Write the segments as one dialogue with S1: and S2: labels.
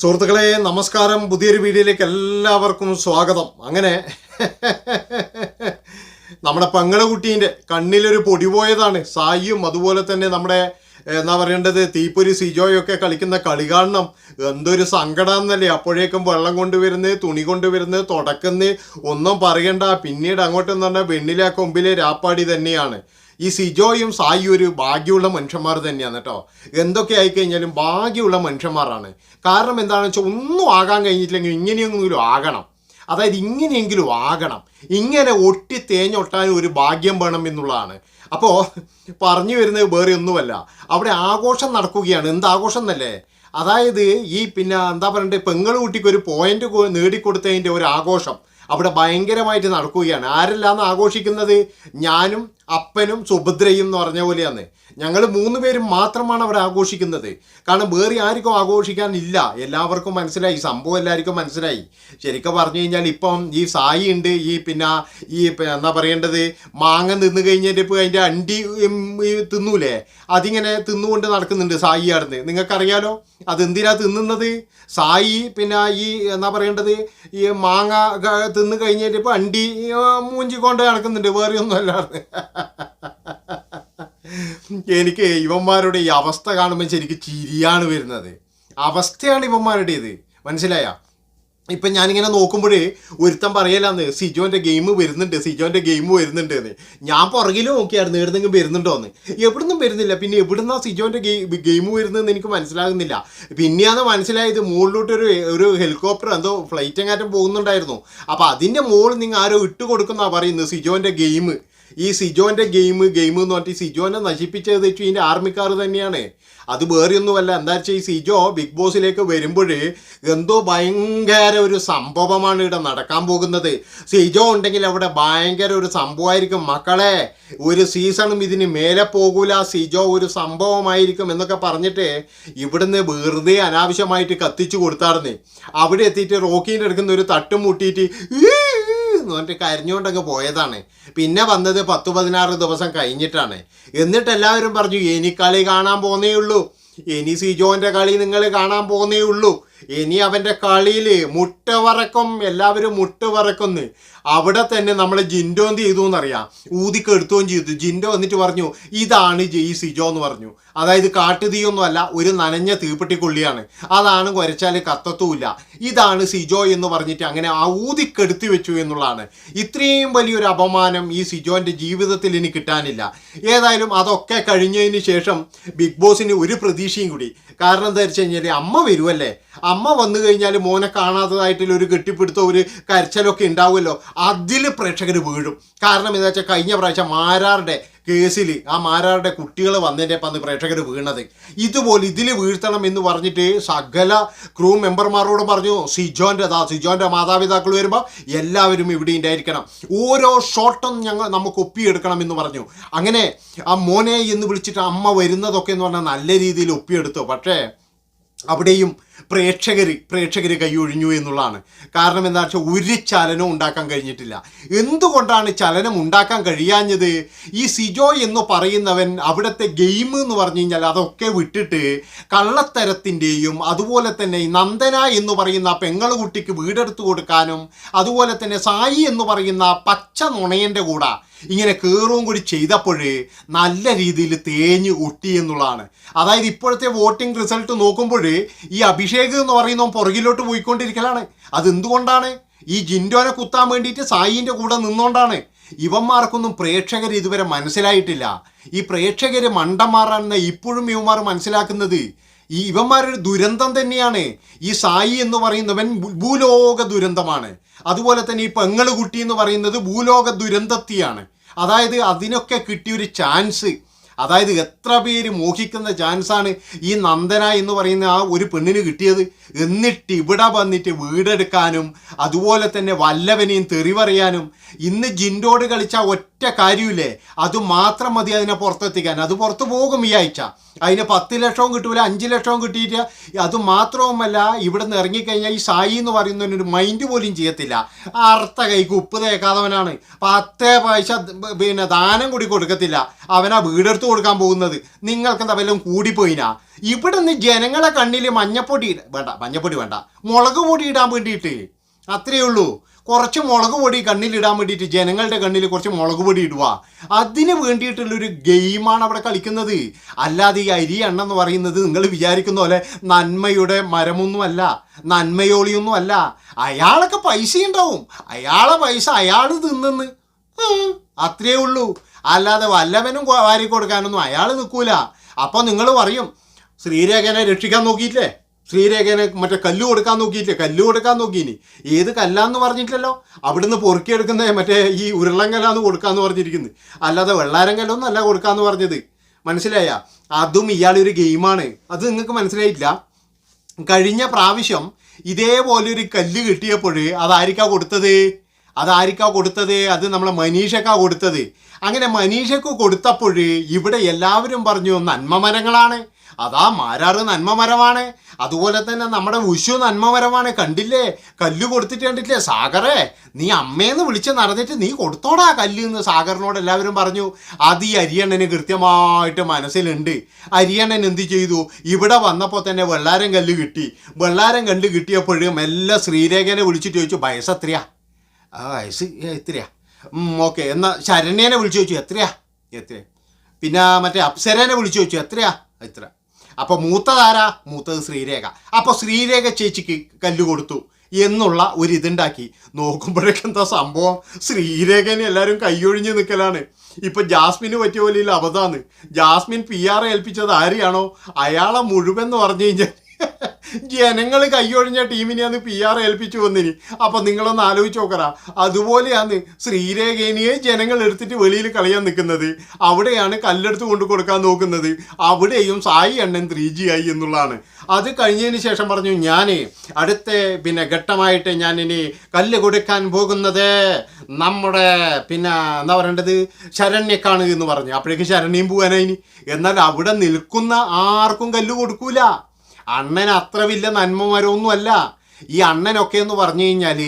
S1: സുഹൃത്തുക്കളെ നമസ്കാരം. പുതിയൊരു വീഡിയോയിലേക്ക് എല്ലാവർക്കും സ്വാഗതം. അങ്ങനെ നമ്മുടെ പെങ്ങളകുട്ടീന്റെ കണ്ണിലൊരു പൊടി പോയതാണ്. സായിയും അതുപോലെ തന്നെ നമ്മുടെ എന്നാ പറയേണ്ടത് തീപ്പൊരി സിജോയൊക്കെ കളിക്കുന്ന കളി കാണണം. എന്തൊരു സങ്കടമെന്നല്ലേ അപ്പോഴേക്കും വെള്ളം കൊണ്ടുവരുന്നത് തുണി കൊണ്ടുവരുന്നത് തുടക്കുന്നത് ഒന്നും പറയണ്ട. പിന്നീട് അങ്ങോട്ടെന്ന് പറഞ്ഞാൽ വെണ്ണിലെ കൊമ്പിലെ രാപ്പാടി തന്നെയാണ്. ഈ സിജോയും സായിയും ഒരു ഭാഗ്യമുള്ള മനുഷ്യന്മാർ തന്നെയാണ് കേട്ടോ. എന്തൊക്കെ ആയിക്കഴിഞ്ഞാലും ഭാഗ്യമുള്ള മനുഷ്യന്മാരാണ്. കാരണം എന്താണെന്ന് വെച്ചാൽ ഒന്നും ആകാൻ കഴിഞ്ഞിട്ടില്ലെങ്കിൽ ഇങ്ങനെയെങ്കിലും ആകണം. അതായത് ഇങ്ങനെയെങ്കിലും ആകണം. ഇങ്ങനെ ഒട്ടി തേഞ്ഞൊട്ടാൻ ഒരു ഭാഗ്യം വേണം എന്നുള്ളതാണ്. അപ്പോൾ പറഞ്ഞു വരുന്നത് വേറെ ഒന്നുമല്ല. അവിടെ ആഘോഷം നടക്കുകയാണ്. എന്ത് ആഘോഷം എന്നല്ലേ? അതായത് ഈ പിന്നെ എന്താ പറയണ്ടേ പെങ്ങൾ കുട്ടിക്ക് ഒരു പോയിന്റ് നേടിക്കൊടുത്തതിന്റെ ഒരു ആഘോഷം അവിടെ ഭയങ്കരമായിട്ട് നടക്കുകയാണ്. ആരെല്ലാന്ന് ആഘോഷിക്കുന്നത്? ഞാനും അപ്പനും സുഭദ്രയും എന്ന് പറഞ്ഞ പോലെയാണ്. ഞങ്ങൾ മൂന്ന് പേരും മാത്രമാണ് അവിടെ ആഘോഷിക്കുന്നത്. കാരണം വേറെ ആർക്കും ആഘോഷിക്കാനില്ല. എല്ലാവർക്കും മനസ്സിലായി. സംഭവം എല്ലാവർക്കും മനസ്സിലായി. ശരിക്കും പറഞ്ഞു കഴിഞ്ഞാൽ ഇപ്പം ഈ സായി ഉണ്ട്. ഈ പിന്നെ ഈ എന്താ പറയേണ്ടത്? മാങ്ങ തിന്നു കഴിഞ്ഞിട്ട് ഇപ്പോൾ അതിന്റെ അണ്ടി തിന്നൂലേ? അതിങ്ങനെ തിന്നുകൊണ്ട് നടക്കുന്നുണ്ട് സായി ആടുന്ന് നിങ്ങൾക്കറിയാലോ? അതെന്തിനാ തിന്നുന്നത്? സായി പിന്നെ ഈ എന്താ പറയേണ്ടത്? ഈ മാങ്ങ തിന്ന് കഴിഞ്ഞിട്ട് ഇപ്പോൾ അണ്ടി മൂഞ്ചിക്കൊണ്ട് നടക്കുന്നുണ്ട്. വേറെ ഒന്നും അല്ലാതെ എനിക്ക് ഇവന്മാരുടെ ഈ അവസ്ഥ കാണുമ്പോൾ ശരിക്കും ചിരിയാണ് വരുന്നത്. അവസ്ഥയാണ് ഇവന്മാരുടേത്. മനസ്സിലായ? ഇപ്പം ഞാനിങ്ങനെ നോക്കുമ്പോഴേ ഒരുത്തൻ പറയലാന്ന് സിജോന്റെ ഗെയിം വരുന്നുണ്ട് സിജോന്റെ ഗെയിം വരുന്നുണ്ട് എന്ന് ഞാൻ പുറകിൽ നോക്കിയായിരുന്നു എവിടുന്നെങ്കിലും വരുന്നുണ്ടോ എന്ന് എവിടുന്നും വരുന്നില്ല. പിന്നെ എവിടുന്നാ സിജോന്റെ ഗെയിം ഗെയിം വരുന്നതെന്ന് എനിക്ക് മനസ്സിലാകുന്നില്ല. പിന്നെയാണ് മനസ്സിലായത് മുകളിലോട്ട് ഒരു ഹെലികോപ്റ്റർ എന്തോ ഫ്ലൈറ്റ് എങ്ങാറ്റം പോകുന്നുണ്ടായിരുന്നു. അപ്പോൾ അതിന്റെ മുകളിൽ നിങ്ങൾ ആരോ ഇട്ട് കൊടുക്കുന്ന പറയുന്നത് സിജോന്റെ ഗെയിം ഈ സിജോന്റെ ഗെയിം ഗെയിം എന്ന് പറഞ്ഞിട്ട് സിജോനെ നശിപ്പിച്ചത് വെച്ചു ഇതിന്റെ ആർമിക്കാർ തന്നെയാണ്. അത് വേറെയൊന്നുമല്ല. എന്താ വെച്ചാൽ ഈ സിജോ ബിഗ് ബോസിലേക്ക് വരുമ്പോൾ എന്തോ ഭയങ്കര ഒരു സംഭവമാണ് ഇവിടെ നടക്കാൻ പോകുന്നത്. സിജോ ഉണ്ടെങ്കിൽ അവിടെ ഭയങ്കര ഒരു സംഭവമായിരിക്കും. മക്കളെ ഒരു സീസണും ഇതിന് മേലെ പോകൂല. സിജോ ഒരു സംഭവമായിരിക്കും എന്നൊക്കെ പറഞ്ഞിട്ട് ഇവിടുന്ന് വെറുതെ അനാവശ്യമായിട്ട് കത്തിച്ചു കൊടുത്താർന്ന്. അവിടെ എത്തിയിട്ട് റോക്കീന്റെ അടുക്കുന്ന ഒരു തട്ടും മുട്ടിയിട്ട് എന്ന് പറഞ്ഞിട്ട് കരഞ്ഞുകൊണ്ടങ്ങ് പോയതാണ്. പിന്നെ വന്നത് പത്ത് പതിനാറ് ദിവസം കഴിഞ്ഞിട്ടാണ്. എന്നിട്ട് എല്ലാവരും പറഞ്ഞു ഇനി കളി കാണാൻ പോന്നേ ഉള്ളൂ. ഇനി സിജോന്റെ കളി നിങ്ങൾ കാണാൻ പോന്നേ ഉള്ളൂ. ഇനി അവന്റെ കളിയിൽ മുട്ട വറക്കും എല്ലാവരും മുട്ട വറക്കുന്നു അവിടെ തന്നെ നമ്മളെ ജിൻഡോ എന്ത് ചെയ്തു എന്നറിയാം? ഊതിക്കെടുത്തുകയും ചെയ്തു. ജിൻഡോ എന്നിട്ട് പറഞ്ഞു ഇതാണ് ജെയ് സിജോ എന്ന് പറഞ്ഞു. അതായത് കാട്ടുതീയൊന്നും അല്ല ഒരു നനഞ്ഞ തീപ്പെട്ടിക്കൊള്ളിയാണ്. അതാണ് കുരച്ചാൽ കത്തത്തുമില്ല. ഇതാണ് സിജോ എന്ന് പറഞ്ഞിട്ട് അങ്ങനെ ആ ഊതിക്കെടുത്തി വെച്ചു എന്നുള്ളതാണ്. ഇത്രയും വലിയൊരു അപമാനം ഈ സിജോന്റെ ജീവിതത്തിൽ ഇനി കിട്ടാനില്ല. ഏതായാലും അതൊക്കെ കഴിഞ്ഞതിന് ശേഷം ബിഗ് ബോസിന് ഒരു പ്രതീക്ഷയും കൂടി. കാരണം എന്താ വെച്ച് കഴിഞ്ഞാൽ അമ്മ വരുമല്ലേ അമ്മ വന്നു കഴിഞ്ഞാൽ മോനെ കാണാത്തതായിട്ടുള്ള ഒരു കെട്ടിപ്പിടുത്തോ ഒരു കരച്ചലൊക്കെ ഉണ്ടാവുമല്ലോ. അതിൽ പ്രേക്ഷകർ വീഴും. കാരണം എന്താ വെച്ചാൽ കഴിഞ്ഞ പ്രാവശ്യം മാരാറുടെ കേസിൽ ആ മാരാറുടെ കുട്ടികൾ വന്നതിന്റെ പന്ന് പ്രേക്ഷകർ വീണത്. ഇതുപോലെ ഇതിൽ വീഴ്ത്തണം എന്ന് പറഞ്ഞിട്ട് സകല ക്രൂ മെമ്പർമാരോട് പറഞ്ഞു സിജോന്റെ അതാ സിജോന്റെ മാതാപിതാക്കൾ വരുമ്പോൾ എല്ലാവരും ഇവിടെ ഉണ്ടായിരിക്കണം. ഓരോ ഷോട്ടും ഞങ്ങൾ നമുക്ക് ഒപ്പിയെടുക്കണം എന്ന് പറഞ്ഞു. അങ്ങനെ ആ മോനെ എന്ന് വിളിച്ചിട്ട് അമ്മ വരുന്നതൊക്കെ എന്ന് പറഞ്ഞാൽ നല്ല രീതിയിൽ ഒപ്പിയെടുത്തു. പക്ഷേ അവിടെയും പ്രേക്ഷകർ പ്രേക്ഷകർ കൈയൊഴിഞ്ഞു എന്നുള്ളതാണ്. കാരണം എന്താ വെച്ചാൽ ഒരു ചലനവും ഉണ്ടാക്കാൻ കഴിഞ്ഞിട്ടില്ല. എന്തുകൊണ്ടാണ് ചലനം ഉണ്ടാക്കാൻ കഴിയാഞ്ഞത്? ഈ സിജോ എന്ന് പറയുന്നവൻ അവിടുത്തെ ഗെയിം എന്ന് പറഞ്ഞു കഴിഞ്ഞാൽ അതൊക്കെ വിട്ടിട്ട് കള്ളത്തരത്തിന്റെയും അതുപോലെ തന്നെ നന്ദന എന്ന് പറയുന്ന പെങ്ങളുകുട്ടിക്ക് വീടെടുത്ത് കൊടുക്കാനും അതുപോലെ തന്നെ സായി എന്ന് പറയുന്ന പച്ച നുണയന്റെ കൂടെ ഇങ്ങനെ കയറും കൂടി ചെയ്തപ്പോൾ നല്ല രീതിയിൽ തേഞ്ഞ് ഒട്ടി എന്നുള്ളതാണ്. അതായത് ഇപ്പോഴത്തെ വോട്ടിംഗ് റിസൾട്ട് നോക്കുമ്പോൾ ഈ അഭിഷേക് എന്ന് പറയുന്നവൻ പുറകിലോട്ട് പോയിക്കൊണ്ടിരിക്കലാണ്. അതെന്തുകൊണ്ടാണ്? ഈ ജിൻഡോനെ കുത്താൻ വേണ്ടിയിട്ട് സായിന്റെ കൂടെ നിന്നുകൊണ്ടാണ് ഇവന്മാർക്കൊന്നും പ്രേക്ഷകർ ഇതുവരെ മനസ്സിലായിട്ടില്ല. ഈ പ്രേക്ഷകർ മണ്ടന്മാരാണെന്ന് ഇപ്പോഴും ഇവന്മാർ മനസ്സിലാക്കുന്നത് ഈ ഇവന്മാരൊരു ദുരന്തം തന്നെയാണ്. ഈ സായി എന്ന് പറയുന്നവൻ ഭൂലോക ദുരന്തമാണ്. അതുപോലെ തന്നെ ഈ പെങ്ങൾ കുട്ടി എന്ന് പറയുന്നത് ഭൂലോക ദുരന്തത്തിയാണ്. അതായത് അതിനൊക്കെ കിട്ടിയൊരു ചാൻസ്. അതായത് എത്ര പേര് മോഹിക്കുന്ന ചാൻസാണ് ഈ നന്ദന എന്ന് പറയുന്ന ആ ഒരു പെണ്ണിന് കിട്ടിയത്? എന്നിട്ട് ഇവിടെ വന്നിട്ട് വീടെടുക്കാനും അതുപോലെ തന്നെ വല്ലവനെയും തെറിവറിയാനും ഇന്ന് ജിൻഡോട് കളിച്ച ഒറ്റ ഒറ്റ കാര്യമില്ലേ? അത് മാത്രം മതി അതിനെ പുറത്തെത്തിക്കാൻ. അത് പുറത്ത് പോകും ഈ ആഴ്ച. അതിന് പത്ത് ലക്ഷവും കിട്ടൂല അഞ്ച് ലക്ഷവും കിട്ടിയിട്ട് അത് മാത്രവുമല്ല ഇവിടെ നിന്ന് ഇറങ്ങിക്കഴിഞ്ഞാൽ ഈ സായി എന്ന് പറയുന്നതിനൊരു മൈൻഡ് പോലും ചെയ്യത്തില്ല. അർത്ഥ കൈക്ക് ഉപ്പ് തേക്കാത്തവനാണ്. പത്തേ പൈസ പിന്നെ ദാനം കൂടി കൊടുക്കത്തില്ല. അവനാ വീടെടുത്ത് കൊടുക്കാൻ പോകുന്നത്. നിങ്ങൾക്ക് എന്താ വല്ലതും കൂടിപ്പോയിനാ? ഇവിടെ നിന്ന് ജനങ്ങളെ കണ്ണിൽ മഞ്ഞപ്പൊടി വേണ്ട മഞ്ഞപ്പൊടി വേണ്ട. മുളക് പൊടി ഇടാൻ വേണ്ടിയിട്ട്. അത്രയേ ഉള്ളൂ. കുറച്ച് മുളക് പൊടി കണ്ണിലിടാൻ വേണ്ടിയിട്ട് ജനങ്ങളുടെ കണ്ണിൽ കുറച്ച് മുളക് പൊടി ഇടുക അതിന് വേണ്ടിയിട്ടുള്ളൊരു ഗെയിമാണ് അവിടെ കളിക്കുന്നത്. അല്ലാതെ ഈ അരി എണ്ണ എന്ന് പറയുന്നത് നിങ്ങൾ വിചാരിക്കുന്ന പോലെ നന്മയുടെ മരമൊന്നുമല്ല നന്മയോളിയൊന്നും അല്ല അയാളൊക്കെ പൈസ ഉണ്ടാവും. അയാളെ പൈസ അയാൾ തിന്നെന്ന്. അത്രയേ ഉള്ളൂ. അല്ലാതെ വല്ലവനും വാരി കൊടുക്കാനൊന്നും അയാൾ നിൽക്കൂല അപ്പോൾ നിങ്ങൾ പറയും ശ്രീരേഖനെ രക്ഷിക്കാൻ നോക്കിയില്ലേ ശ്രീരേഖനെ മറ്റേ കല്ല് കൊടുക്കാൻ നോക്കിയിട്ടില്ല? കല്ല് കൊടുക്കാൻ നോക്കിയിനി. ഏത് കല്ലാന്ന് പറഞ്ഞിട്ടില്ലല്ലോ? അവിടുന്ന് പൊറുക്കിയെടുക്കുന്ന മറ്റേ ഈ ഉരുളങ്കല്ലാന്ന് കൊടുക്കാന്ന് പറഞ്ഞിരിക്കുന്നത് അല്ലാതെ വെള്ളാരം കല്ലൊന്നും അല്ല കൊടുക്കാന്ന് പറഞ്ഞത്. മനസ്സിലായ? അതും ഇയാളൊരു ഗെയിമാണ്. അത് നിങ്ങൾക്ക് മനസ്സിലായിട്ടില്ല? കഴിഞ്ഞ പ്രാവശ്യം ഇതേപോലെ ഒരു കല്ല് കിട്ടിയപ്പോൾ അതായിരിക്കാ കൊടുത്തത്? അതായിരിക്കാ കൊടുത്തത്? അത് നമ്മളെ മനീഷക്കാ കൊടുത്തത്. അങ്ങനെ മനീഷക്ക് കൊടുത്തപ്പോൾ ഇവിടെ എല്ലാവരും പറഞ്ഞു നന്മ മരങ്ങളാണ് അതാ മാരാറ് നന്മമരമാണ് അതുപോലെ തന്നെ നമ്മുടെ വിഷു നന്മമരമാണ് കണ്ടില്ലേ? കല്ല് കൊടുത്തിട്ട് കണ്ടില്ലേ സാഗറേ നീ അമ്മേന്ന് വിളിച്ച് നടന്നിട്ട് നീ കൊടുത്തോടാ കല്ല് എന്ന് സാഗറിനോട് എല്ലാവരും പറഞ്ഞു. അത് ഈ അരിയണ്ണന് കൃത്യമായിട്ട് മനസ്സിലുണ്ട്. അരിയണ്ണൻ എന്ത് ചെയ്തു? ഇവിടെ വന്നപ്പോൾ തന്നെ വെള്ളാരം കല്ല് കിട്ടി. വെള്ളാരം കല്ല് കിട്ടിയപ്പോഴും മെല്ലെ ശ്രീരേഖനെ വിളിച്ചിട്ട് ചോദിച്ചു വയസ്സ് എത്രയാ? ആ വയസ്സ് എത്രയാ? ഓക്കെ എന്നാൽ ശരണ്യനെ വിളിച്ചു ചോദിച്ചു എത്രയാ? എത്രയാ? പിന്നെ മറ്റേ അപ്സരനെ വിളിച്ചു ചോദിച്ചു എത്രയാ? എത്ര അപ്പോൾ മൂത്തതാരാ? മൂത്തത് ശ്രീരേഖ. അപ്പോൾ ശ്രീരേഖ ചേച്ചിക്ക് കല്ല് കൊടുത്തു എന്നുള്ള ഒരു ഇതുണ്ടാക്കി. നോക്കുമ്പോഴേക്കും എന്താ സംഭവം? ശ്രീരേഖനെ എല്ലാവരും കൈയൊഴിഞ്ഞ് നിൽക്കലാണ് ഇപ്പൊ ജാസ്മിന് പറ്റിയ പോലെ ഇല്ല അബദ്ധാന്ന് ജാസ്മിൻ പി ആർ ഏൽപ്പിച്ചത് ആരെയാണോ? അയാളെ മുഴുവൻ എന്ന് പറഞ്ഞു കഴിഞ്ഞാൽ ജനങ്ങൾ കൈയൊഴിഞ്ഞ അന്ന് പി ആർ ഏൽപ്പിച്ചു വന്നിനി. അപ്പൊ നിങ്ങളൊന്ന് ആലോചിച്ച് നോക്കറ അതുപോലെയാണ് ശ്രീരേഖേനിയെ ജനങ്ങൾ എടുത്തിട്ട് വെളിയിൽ കളയാൻ നിൽക്കുന്നത്. അവിടെയാണ് കല്ലെടുത്ത് കൊണ്ടു കൊടുക്കാൻ നോക്കുന്നത്. അവിടെയും സായി എണ്ണൻ ത്രീ ജി ആയി എന്നുള്ളതാണ്. അത് കഴിഞ്ഞതിന് ശേഷം പറഞ്ഞു ഞാൻ അടുത്ത പിന്നെ ഘട്ടമായിട്ട് ഞാൻ ഇനി കല്ല് കൊടുക്കാൻ പോകുന്നത് നമ്മുടെ പിന്നെ എന്താ പറയേണ്ടത്? ശരണ്യക്കാണ് എന്ന് പറഞ്ഞു. അപ്പോഴേക്ക് ശരണ്യം പോകാനായിനി എന്നാൽ അവിടെ നിൽക്കുന്ന ആർക്കും കല്ല് കൊടുക്കൂല. അണ്ണൻ അത്ര വലിയ നന്മമരമൊന്നുമല്ല. ഈ അണ്ണനൊക്കെ എന്ന് പറഞ്ഞു കഴിഞ്ഞാൽ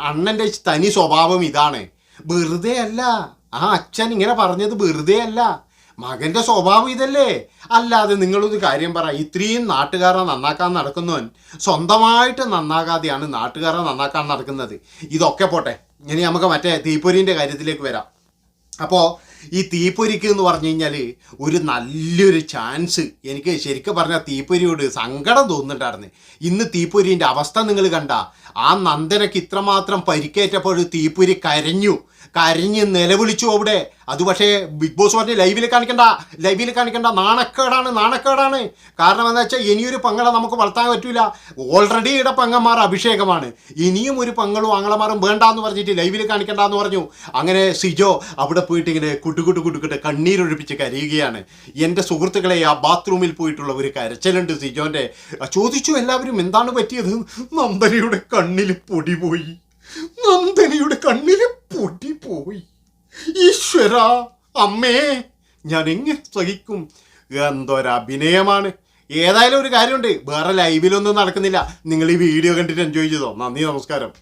S1: അണ്ണന്റെ തനി സ്വഭാവം ഇതാണ്. വെറുതെ അല്ല. ആ അച്ഛൻ ഇങ്ങനെ പറഞ്ഞത് വെറുതെ അല്ല. മകന്റെ സ്വഭാവം ഇതല്ലേ. അല്ലാതെ നിങ്ങളൊരു കാര്യം പറ. ഇത്രയും നാട്ടുകാരെ നന്നാക്കാൻ നടക്കുന്നവൻ സ്വന്തമായിട്ട് നന്നാകാതെയാണ് നാട്ടുകാരെ നന്നാക്കാൻ നടക്കുന്നത്. ഇതൊക്കെ പോട്ടെ. ഇനി നമുക്ക് മറ്റേ തീപ്പൊരിന്റെ കാര്യത്തിലേക്ക് വരാം. അപ്പോൾ ഈ തീപ്പൊരിക്ക് എന്ന് പറഞ്ഞു കഴിഞ്ഞാൽ ഒരു നല്ലൊരു ചാൻസ് എനിക്ക് ശരിക്കും പറഞ്ഞാൽ തീപ്പൊരിയോട് സങ്കടം തോന്നുന്നുണ്ടായിരുന്നു ഇന്ന് തീപ്പൊരിന്റെ അവസ്ഥ നിങ്ങൾ കണ്ട. ആ നന്ദനക്ക് ഇത്രമാത്രം പരിക്കേറ്റപ്പോൾ തീപ്പൊരി കരഞ്ഞു. കരഞ്ഞ് നിലവിളിച്ചു അവിടെ. അത് പക്ഷേ ബിഗ് ബോസ് പറഞ്ഞ് ലൈവിൽ കാണിക്കണ്ട ലൈവിൽ കാണിക്കണ്ട നാണക്കേടാണ് നാണക്കേടാണ്. കാരണം എന്താ വെച്ചാൽ ഇനിയൊരു പങ്ങളെ നമുക്ക് വളർത്താൻ പറ്റില്ല ഓൾറെഡി ഇവിടെ പങ്ങന്മാർ അഭിഷേകമാണ്. ഇനിയും ഒരു പങ്ങളും ആങ്ങളമാരും വേണ്ടാന്ന് പറഞ്ഞിട്ട് ലൈവിൽ കാണിക്കണ്ടെന്ന് പറഞ്ഞു. അങ്ങനെ സിജോ അവിടെ പോയിട്ട് ഇങ്ങനെ കുട്ടുകുട്ടു കുട്ടുകുട്ട് കണ്ണീരൊഴിപ്പിച്ച് കരയുകയാണ്. എന്റെ സുഹൃത്തുക്കളെ ആ ബാത്റൂമിൽ പോയിട്ടുള്ള ഒരു കരച്ചിലുണ്ട് സിജോന്റെ ചോദിച്ചു എല്ലാവരും എന്താണ് പറ്റിയത്? നന്ദനയുടെ കണ്ണിൽ പൊടി പോയി. നന്ദനയുടെ കണ്ണിൽ പൊടി പോയി. ഈശ്വര അമ്മേ ഞാൻ എങ്ങനെ സഹിക്കും. എന്തൊരഭിനയമാണ്. ഏതായാലും ഒരു കാര്യമുണ്ട്. വേറെ ലൈവിലൊന്നും നടക്കുന്നില്ല. നിങ്ങൾ ഈ വീഡിയോ കണ്ടിട്ട് എൻജോയ് ചെയ്തോ? നന്ദി നമസ്കാരം.